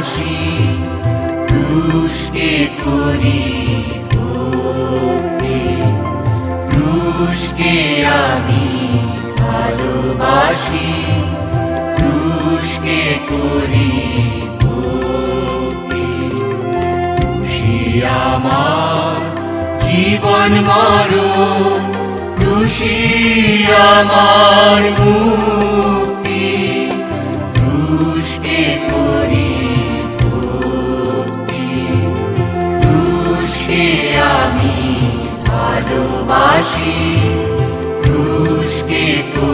ভালোবাসি ক্রুশকে করি ক্রুশকে আমি ভালোবাসি ক্রুশকে করি আমার জীবন মরণ খুশি আমার মুক্তি నీకు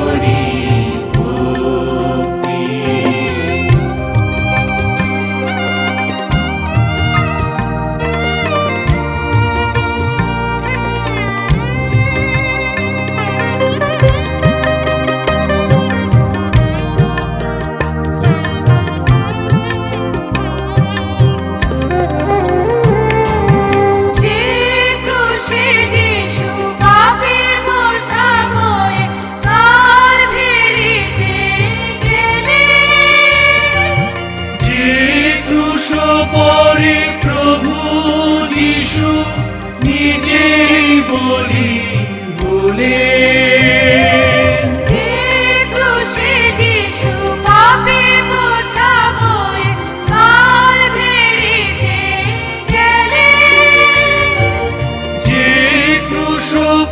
পরে প্রভু যিশু নিজেই বলি বলে।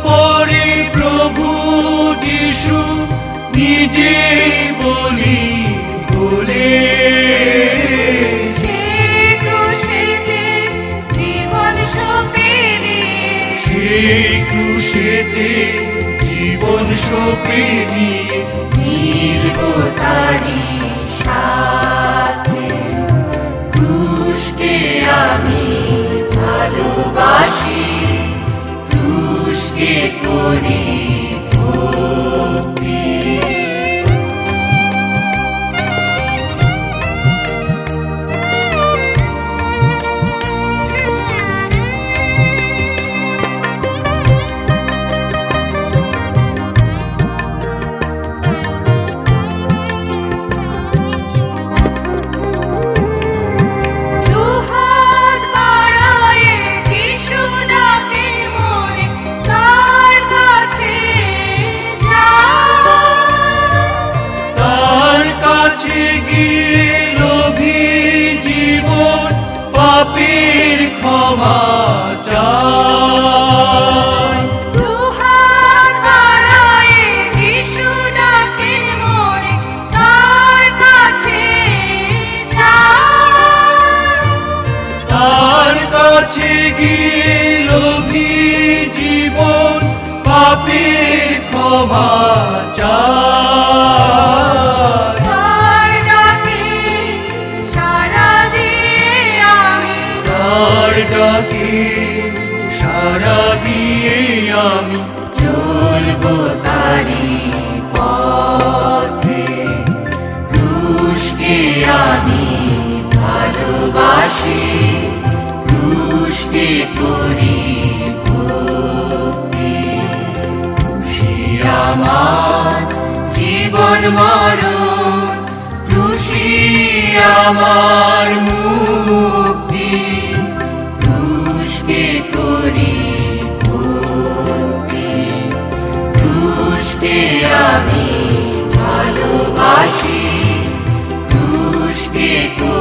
পরে প্রভু যিশু নিজেই বলি বলে সেই ক্রুশেতে জীবন সপে দিয়ে মিলব তারি ক্ষমা চায় তার ডাকে সাড়া দিয়ে আমি। তার ডাকে সারা দিয়ে আমি। চলবো তারি পথে ক্রুশকে আমি ভালোবাসি ক্রুশকে করি আমার জীবন মরণ তুষি আমার মুক্তি। তুষকে করি ভক্তি তুষকে আমি ভালোবাসি তুষকে করি